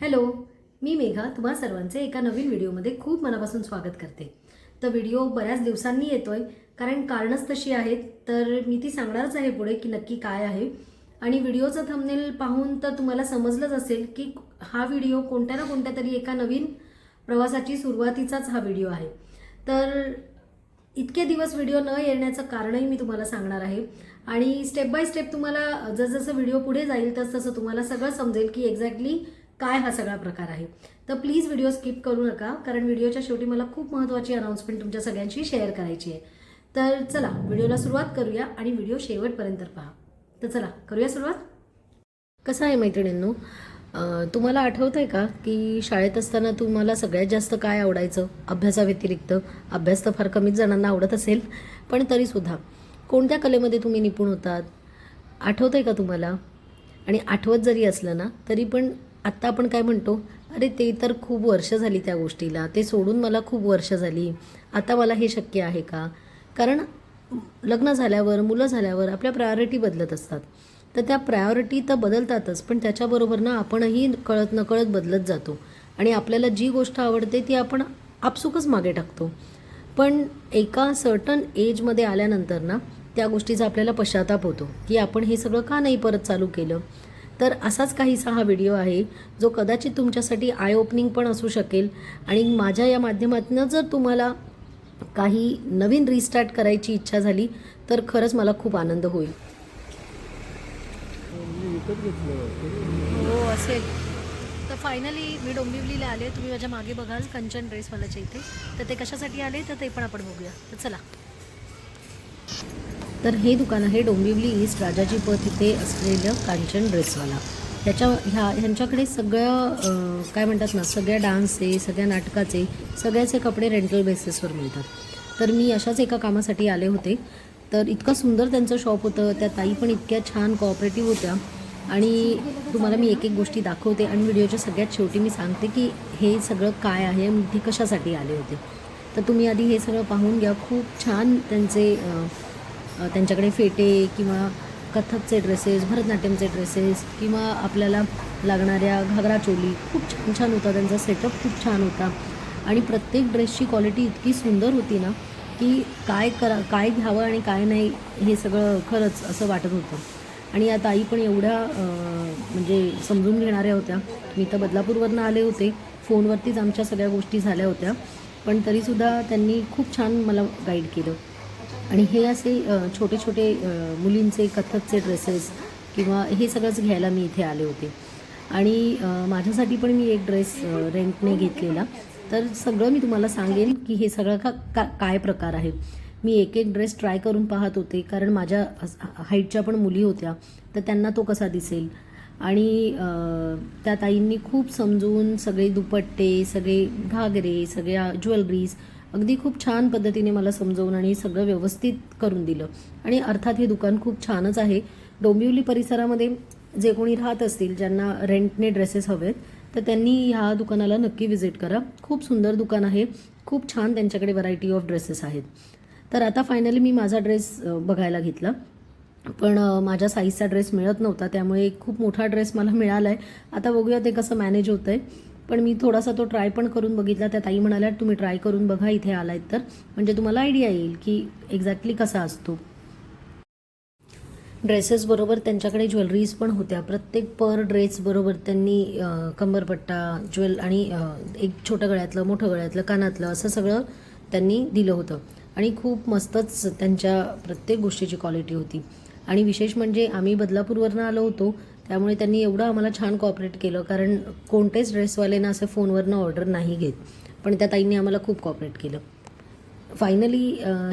Hello मी मेघा तुम्हा सर्वांचे एका नवीन व्हिडिओमध्ये खूप मनापासून स्वागत करते. तर व्हिडिओ बऱ्याच दिवसांनी येतो आहे कारण कारणच तशी आहेत तर मी ती सांगणारच आहे पुढे की नक्की काय आहे. आणि व्हिडिओचं थंबनेल पाहून तर तुम्हाला समजलंच असेल की हा व्हिडिओ कोणत्या ना कोणत्या तरी एका नवीन प्रवासाची सुरुवातीचाच हा व्हिडिओ आहे. तर इतके दिवस व्हिडिओ न येण्याचं कारणही मी तुम्हाला सांगणार आहे. आणि स्टेप बाय स्टेप तुम्हाला जसजसं व्हिडिओ पुढे जाईल तस तसं तुम्हाला सगळं समजेल की एक्झॅक्टली काय हा सगळा प्रकार आहे. तर प्लीज व्हिडिओ स्किप करू नका कारण व्हिडिओच्या शेवटी मला खूप महत्त्वाची अनाऊन्समेंट तुमच्या सगळ्यांशी शेअर करायची आहे. तर चला व्हिडिओला सुरुवात करूया आणि व्हिडिओ शेवटपर्यंत पहा. तर चला करूया सुरुवात? कसं आहे मैत्रिणींनो? तुम्हाला आठवत आहे का की शाळेत असताना तुम्हाला सगळ्यात जास्त काय आवडायचं? अभ्यासाव्यतिरिक्त. अभ्यास तर फार कमीच जणांना आवडत असेल पण तरीसुद्धा कोणत्या कलेमध्ये तुम्ही निपुण होतात? आठवत आहे का तुम्हाला? आणि आठवत जरी असलं ना तरी पण आत्ता आपण काय म्हणतो? अरे ते तर खूप वर्ष झाली त्या गोष्टीला. ते सोडून मला खूप वर्ष झाली. आता मला हे शक्य आहे का? कारण लग्न झाल्यावर मुलं झाल्यावर आपल्या प्रायोरिटी बदलत असतात. तर त्या प्रायोरिटी तर बदलतातच पण त्याच्याबरोबर ना आपणही कळत नकळत बदलत जातो. आणि आपल्याला जी गोष्ट आवडते ती आपण आपसुकच मागे टाकतो. पण एका सर्टन एजमध्ये आल्यानंतर ना त्या गोष्टीचा आपल्याला पश्चाताप होतो की आपण हे सगळं का नाही परत चालू केलं? तर असाच काहीसा हा व्हिडिओ आहे जो कदाचित तुमच्यासाठी आय ओपनिंग पण असू शकेल. आणि माझ्या या माध्यमातून जर तुम्हाला काही नवीन रिस्टार्ट करायची इच्छा झाली तर खरंच मला खूप आनंद होईल. हो असेल. तर फायनली मी डोंबिवलीला आले तुम्ही माझ्या मागे बघाल कंचन ड्रेस इथे. तर ते कशासाठी आले तर ते पण आपण बघूया. तर चला. तर हे दुकान आहे डोंबिवली ईस्ट राजाजी पथ इथे असलेलं कांचन ड्रेसवाला. ह्याच्या ह्या ह्यांच्याकडे सगळं काय म्हणतात ना सगळ्या डान्सचे सगळ्या नाटकाचे सगळ्याचे कपडे रेंटल बेसिसवर मिळतात. तर मी अशाच एका कामासाठी आले होते. तर इतकं सुंदर त्यांचं शॉप होतं त्या ताई पण इतक्या छान कॉपरेटिव्ह होत्या. आणि तुम्हाला मी एक एक गोष्टी दाखवते आणि व्हिडिओच्या सगळ्यात शेवटी मी सांगते की हे सगळं काय आहे ते इथे कशासाठी आले होते. तर तुम्ही आधी हे सगळं पाहून घ्या. खूप छान त्यांचे त्यांच्याकडे फेटे किंवा कथकचे ड्रेसेस भरतनाट्यमचे ड्रेसेस किंवा आपल्याला लागणाऱ्या घागरा चोली खूप छान छान होता त्यांचा सेटअप खूप छान होता. आणि प्रत्येक ड्रेसची क्वालिटी इतकी सुंदर होती ना की काय करा काय घ्यावं आणि काय नाही हे सगळं खरंच असं वाटत होतं. आणि या ताई पण एवढ्या म्हणजे समजून घेणाऱ्या होत्या. मी तर बदलापूरवरनं आले होते. फोनवरतीच आमच्या सगळ्या गोष्टी झाल्या होत्या. पण तरीसुद्धा त्यांनी खूप छान मला गाईड केलं. आणि हे असे छोटे छोटे मुलींचे कथकचे ड्रेसेस किंवा हे सगळंच घ्यायला मी इथे आले होते. आणि माझ्यासाठी पण मी एक ड्रेस रेंटने घेतलेला. तर सगळं मी तुम्हाला सांगेन की हे सगळं का का काय प्रकार आहे. मी एक एक ड्रेस ट्राय करून पाहत होते कारण माझ्या हाईटच्या पण मुली होत्या तर त्यांना तो कसा दिसेल? आणि त्या ताईंनी खूप समजून सगळे दुपट्टे सगळे घागरे सगळ्या ज्वेलरीज अगदी खूप छान पद्धतीने मला समजवून आणि सगळं व्यवस्थित करून दिलं. आणि अर्थात हे दुकान खूप छानच आहे. डोंबिवली परिसरामध्ये जे कोणी राहत असतील ज्यांना रेंटने ड्रेसेस हवेत तर त्यांनी ह्या दुकानाला नक्की व्हिजिट करा. खूप सुंदर दुकान आहे. खूप छान त्यांच्याकडे व्हरायटी ऑफ ड्रेसेस आहेत. तर आता फायनली मी माझा ड्रेस बघायला घेतला. पण माझ्या साईजचा ड्रेस मिळत नव्हता त्यामुळे खूप मोठा ड्रेस मला मिळाला आहे आता बघूया ते कसं मॅनेज होतं आहे पण मी थोडासा तो ट्राय पण करून बघितला. त्या ताई म्हणाल्या तुम्ही ट्राय करून बघा इथे आलायत तर. म्हणजे तुम्हाला आयडिया येईल की एक्झॅक्टली कसा असतो. ड्रेसेसबरोबर त्यांच्याकडे ज्वेलरीज पण होत्या. प्रत्येक पर ड्रेसबरोबर त्यांनी कंबरपट्टा ज्वेल आणि एक छोटं गळ्यातलं मोठं गळ्यातलं कानातलं असं सगळं त्यांनी दिलं होतं. आणि खूप मस्तच त्यांच्या प्रत्येक गोष्टीची क्वालिटी होती. आणि विशेष म्हणजे आम्ही बदलापूरवरनं आलो होतो त्यामुळे त्यांनी एवढं आम्हाला छान कॉपरेट केलं. कारण कोणतेच ड्रेसवाले ना असं फोनवरनं ऑर्डर नाही घेत. पण त्या ताईंनी आम्हाला खूप कॉपरेट केलं. फायनली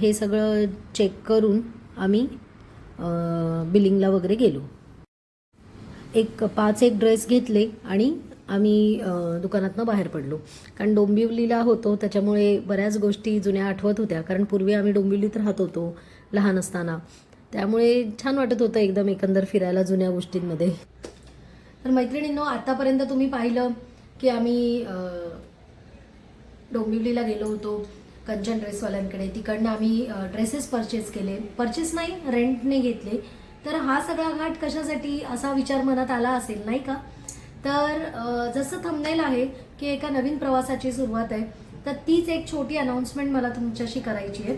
हे सगळं चेक करून आम्ही बिलिंगला वगैरे गेलो. एक पाच एक ड्रेस घेतले आणि आम्ही दुकानातनं बाहेर पडलो. कारण डोंबिवलीला होतो त्याच्यामुळे बऱ्याच गोष्टी जुन्या आठवत होत्या. कारण पूर्वी आम्ही डोंबिवलीत राहत होतो लहान असताना. त्यामुळे छान वाटत होतं एकदम एकंदर फिरायला जुन्या गोष्टींमध्ये. तर मैत्रिणींनो आतापर्यंत तुम्ही पाहिलं की आम्ही डोंबिवलीला गेलो होतो कंचन ड्रेसवाल्यांकडे. तिकडनं आम्ही ड्रेसेस परचेस केले. परचेस नाही रेंटने घेतले. तर हा सगळा घाट कशासाठी असा विचार मनात आला असेल नाही का? तर जसं थंबनेल आहे की एका नवीन प्रवासाची सुरुवात आहे तर तीच एक छोटी अनाऊन्समेंट मला तुमच्याशी करायची आहे.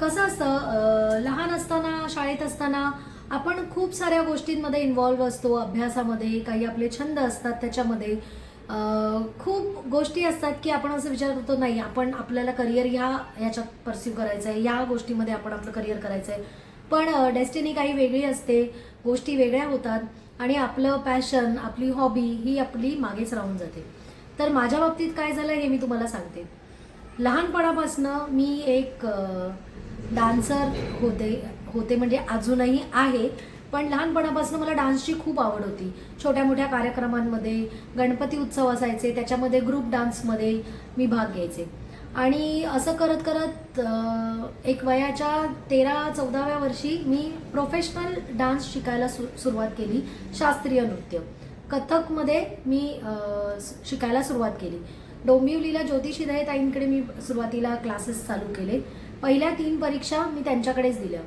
कसं असतं लहान असताना शाळेत असताना आपण खूप साऱ्या गोष्टींमध्ये इन्व्हॉल्व्ह असतो अभ्यासामध्ये काही आपले छंद असतात त्याच्यामध्ये. खूप गोष्टी असतात की आपण असं विचार करतो नाही आपण आपल्याला करिअर ह्या ह्याच्यात परस्यू करायचं आहे या गोष्टीमध्ये आपण आपलं करिअर करायचं आहे पण डेस्टिनी काही वेगळी असते गोष्टी वेगळ्या होतात आणि आपलं पॅशन आपली हॉबी ही आपली मागेच राहून जाते. तर माझ्या बाबतीत काय झालं हे मी तुम्हाला सांगते. लहानपणापासनं मी एक डान्सर होते होते म्हणजे अजूनही आहे पण लहानपणापासून मला डान्सची खूप आवड होती. छोट्या मोठ्या कार्यक्रमांमध्ये गणपती उत्सव असायचे त्याच्यामध्ये ग्रुप डान्समध्ये मी भाग घ्यायचे. आणि असं करत करत एक वयाच्या तेरा चौदाव्या वर्षी मी प्रोफेशनल डान्स शिकायला सु सुरुवात केली शास्त्रीय नृत्य. कथकमध्ये मी शिकायला सुरुवात केली. डोंबिवलीला ज्योतिषी ताईंकडे मी सुरुवातीला क्लासेस चालू केले. पहिल्या तीन परीक्षा मी त्यांच्याकडेच दिल्या.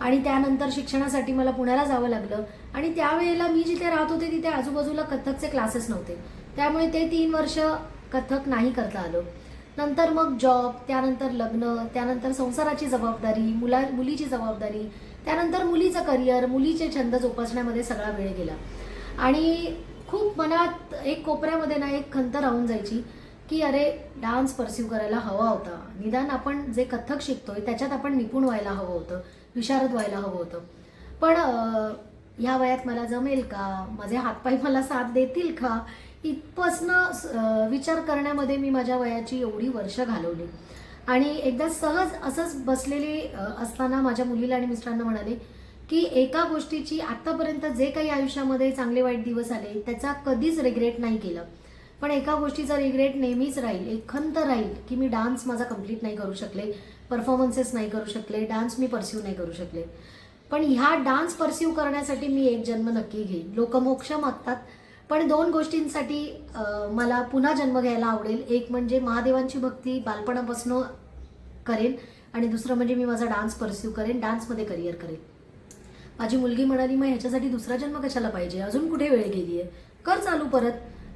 आणि त्यानंतर शिक्षणासाठी मला पुण्याला जावं लागलं. आणि त्यावेळेला मी जिथे राहत होते तिथे आजूबाजूला कथकचे क्लासेस नव्हते. त्यामुळे ते तीन वर्ष कथक नाही करता आलं. नंतर मग जॉब त्यानंतर लग्न त्यानंतर संसाराची जबाबदारी मुला मुलीची जबाबदारी त्यानंतर मुलीचं करिअर मुलीचे छंद जोपासण्यामध्ये सगळा वेळ गेला. आणि खूप मनात एक कोपऱ्यामध्ये ना एक खंत राहून जायची. की अरे डान्स परस्यू करायला हवा होता. निदान आपण जे कथक शिकतोय त्याच्यात आपण निपुण व्हायला हवं होतं विशारद व्हायला हवं होतं. पण ह्या वयात मला जमेल का? माझे हातपाय मला साथ देतील का? इथपासनं विचार करण्यामध्ये मी माझ्या वयाची एवढी वर्ष घालवली. आणि एकदा सहज असंच बसलेली असताना माझ्या मुलीला आणि मिस्टरांना म्हणाले की एका गोष्टीची आत्तापर्यंत जे काही आयुष्यामध्ये चांगले वाईट दिवस आले त्याचा कधीच रिग्रेट नाही केलं. पण एका गोष्टीचा रिग्रेट नेहमीच राहील एक खंत राहील की मी डान्स माझा कंप्लीट नाही करू शकले परफॉर्मन्सेस नाही करू शकले डान्स मी परस्यू नाही करू शकले. पण ह्या डान्स परस्यू करण्यासाठी मी एक जन्म नक्की घेईन. लोक मोक्ष मागतात. पण दोन गोष्टींसाठी मला पुन्हा जन्म घ्यायला आवडेल. एक म्हणजे महादेवांची भक्ती बालपणापासून करेन आणि दुसरं म्हणजे मी माझा डान्स परस्यू करेन डान्समध्ये करिअर करेन. माझी मुलगी म्हणाली मग ह्याच्यासाठी दुसरा जन्म कशाला पाहिजे? अजून कुठे वेळ गेली आहे कर चालू परत.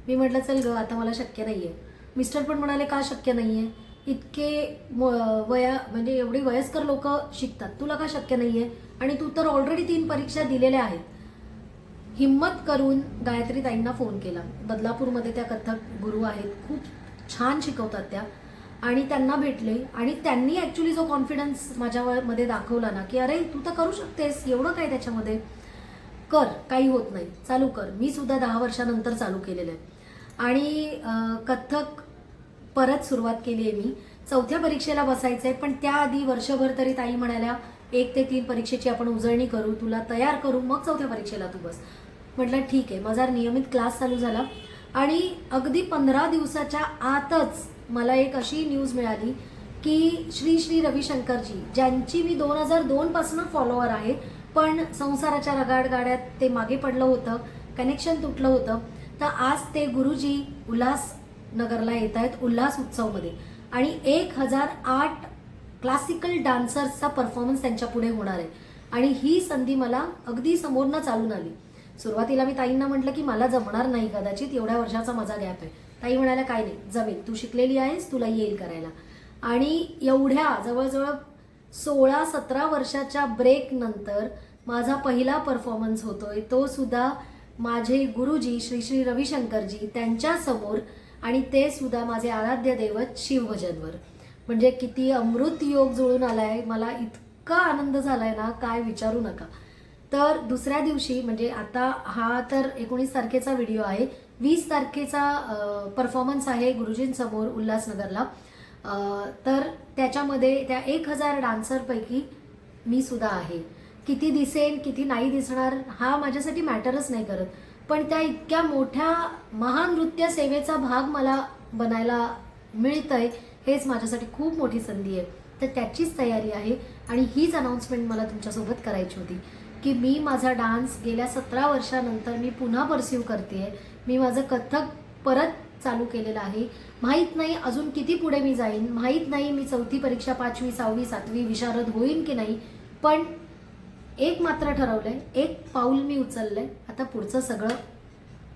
मी म्हटलं चल ग आता मला शक्य नाही आहे मिस्टर पण म्हणाले का शक्य नाही आहे इतके म- वया म्हणजे एवढी वयस्कर लोक शिकतात. तुला का शक्य नाही आहे आणि तू तर ऑलरेडी तीन परीक्षा दिलेल्या आहेत. हिम्मत करून गायत्री ताईंना फोन केला. बदलापूरमध्ये त्या कथक गुरु आहेत. खूप छान शिकवतात त्या. आणि त्यांना भेटले. आणि त्यांनी ॲक्च्युली जो कॉन्फिडन्स माझ्यामध्ये दाखवला ना की अरे तू तर करू शकतेस. एवढं काय त्याच्यामध्ये? कर काही होत नाही. चालू कर. मी सुद्धा दहा वर्षानंतर चालू केलेलं आहे. आणि कथ्थक परत सुरुवात केली आहे मी. चौथ्या परीक्षेला बसायचं आहे पण त्याआधी वर्षभर तरी ताई म्हणाल्या एक ते तीन परीक्षेची आपण उजळणी करू तुला तयार करू मग चौथ्या परीक्षेला तू बस. म्हटलं ठीक आहे. माझा नियमित क्लास चालू झाला. आणि अगदी पंधरा दिवसाच्या आतच मला एक अशी न्यूज मिळाली की श्री श्री रविशंकरजी ज्यांची मी दोन हजार दोनपासून फॉलोअर आहे पण संसाराच्या रगाडगाड्यात ते मागे पडलं होतं कनेक्शन तुटलं होतं. तर आज ते गुरुजी उल्हासनगरला येत आहेत उल्हास उत्सवमध्ये. आणि एक हजार आठ क्लासिकल डान्सर्सचा परफॉर्मन्स त्यांच्या पुढे होणार आहे. आणि ही संधी मला अगदी समोरनं चालून आली. सुरुवातीला मी ताईंना म्हटलं की मला जमणार नाही कदाचित एवढ्या वर्षाचा माझा गॅप आहे. ताई म्हणाल्या काय नाही जमेल. तू शिकलेली आहेस तुला येईल करायला. आणि एवढ्या जवळजवळ सोळा सतरा वर्षाच्या ब्रेकनंतर माझा पहिला परफॉर्मन्स होतोय तो सुद्धा माझे गुरुजी श्री श्री रविशंकरजी त्यांच्यासमोर आणि ते सुद्धा माझे आराध्य दैवत शिवभजनवर. म्हणजे किती अमृत योग जुळून आलाय मला इतका आनंद झालाय ना काय विचारू नका. तर दुसऱ्या दिवशी म्हणजे आता हा तर एकोणीस तारखेचा व्हिडिओ आहे वीस तारखेचा परफॉर्मन्स आहे गुरुजींसमोर उल्हासनगरला. तर त्याच्यामध्ये त्या एक हजार डान्सरपैकी मी सुद्धा आहे. किती दिसेल किती नाही दिसणार हा माझ्यासाठी मॅटरच नाही करत. पण त्या इतक्या मोठ्या महान नृत्य सेवेचा भाग मला बनायला मिळतंय हेच माझ्यासाठी खूप मोठी संधी आहे. तर त्याचीच तयारी आहे आणि हीच अनाऊन्समेंट मला तुमच्यासोबत करायची होती की मी माझा डान्स गेल्या सतरा वर्षानंतर मी पुन्हा परस्यू करते मी माझं कथक परत चालू केलेलं आहे. माहीत नाही अजून किती पुढे मी जाईन माहीत नाही मी चौथी परीक्षा पाचवी सहावी सातवी विशारद होईन की नाही पण एक मात्र ठरवलंय एक पाऊल मी उचललंय. आता पुढचं सगळं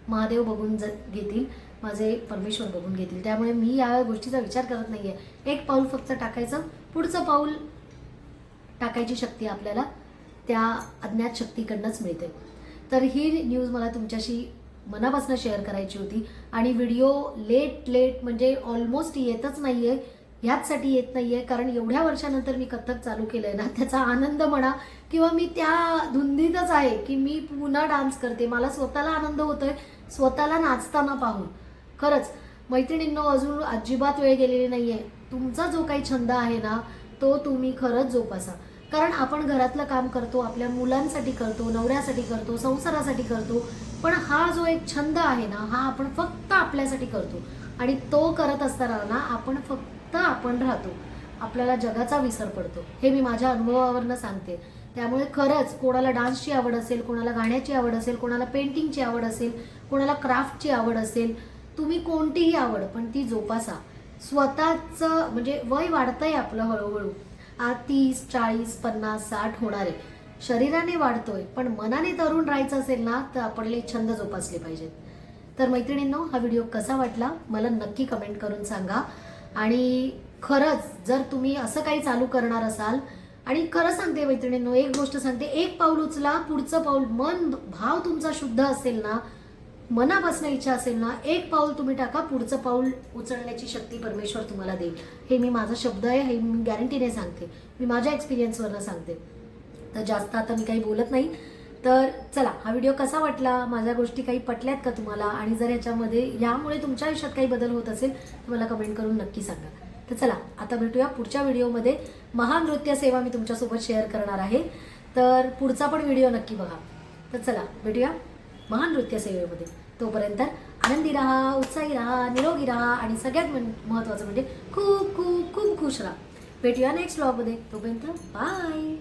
महादेव बघून ज घेतील माझे परमेश्वर बघून घेतील. त्यामुळे मी या गोष्टीचा विचार करत नाही आहे एक पाऊल फक्त टाकायचं पुढचं पाऊल टाकायची शक्ती आपल्याला त्या अज्ञात शक्तीकडनंच मिळते. तर ही न्यूज मला तुमच्याशी मनापासून शेअर करायची होती. आणि व्हिडिओ लेट लेट म्हणजे ऑलमोस्ट येतच नाही आहे ह्याचसाठी येत नाहीये. कारण एवढ्या वर्षानंतर मी कथ्थक चालू केलंय ना त्याचा आनंद म्हणा किंवा मी त्या धुंदीतच आहे की मी पुन्हा डान्स करते. मला स्वतःला आनंद होतोय स्वतःला नाचताना पाहून. खरंच मैत्रिणींनो अजून अजिबात वेळ गेलेली नाहीये. तुमचा जो काही छंद आहे ना तो तुम्ही खरंच जोपासा. कारण आपण घरातलं काम करतो आपल्या मुलांसाठी करतो नवऱ्यासाठी करतो संसारासाठी करतो. पण हा जो एक छंद आहे ना हा आपण फक्त आपल्यासाठी करतो. आणि तो करत असताना ना आपण फक्त आपण राहतो. आपल्याला जगाचा विसर पडतो. हे मी माझ्या अनुभवावरनं सांगते. त्यामुळे खरंच कोणाला डान्सची आवड असेल कोणाला गाण्याची आवड असेल कोणाला पेंटिंगची आवड असेल कोणाला क्राफ्टची आवड असेल तुम्ही कोणतीही आवड पण ती जोपासा. स्वतःचं म्हणजे वय वाढतंय आपलं हळूहळू. आज तीस चाळीस पन्नास साठ होणारे. शरीराने वाढतोय पण मनाने तरुण राहायचं असेल ना तर आपले छंद जोपासले पाहिजेत. तर मैत्रिणींनो हा व्हिडिओ कसा वाटला? मला नक्की कमेंट करून सांगा. आणि खरंच जर तुम्ही असं काही चालू करणार असाल आणि खरं सांगते मैत्रिणींनो एक गोष्ट सांगते एक पाऊल उचला पुढचं पाऊल मन भाव तुमचा शुद्ध असेल ना मनापासून इच्छा असेल ना एक पाऊल तुम्ही टाका पुढचं पाऊल उचलण्याची शक्ती परमेश्वर तुम्हाला देईल. हे मी माझा शब्द आहे हे मी गॅरंटीने सांगते. मी माझ्या एक्सपिरियन्सवरनं सांगते. तर जास्त आता मी काही बोलत नाही. तर चला हा व्हिडिओ कसा वाटला? माझ्या गोष्टी काही पटल्यात का तुम्हाला? आणि जर याच्यामध्ये यामुळे तुमच्या आयुष्यात काही बदल होत असेल तर मला कमेंट करून नक्की सांगा. तर चला आता भेटूया पुढच्या व्हिडिओमध्ये महानृत्य सेवा मी तुमच्यासोबत शेअर करणार आहे. तर पुढचा पण व्हिडिओ नक्की बघा. तर चला भेटूया महान नृत्य सेवेमध्ये. तोपर्यंत आनंदी राहा उत्साही राहा निरोगी राहा आणि सगळ्यात महत्त्वाचं म्हणजे खूप खूप खूप खुश राहा. भेटूया नेक्स्ट ब्लॉगमध्ये तोपर्यंत बाय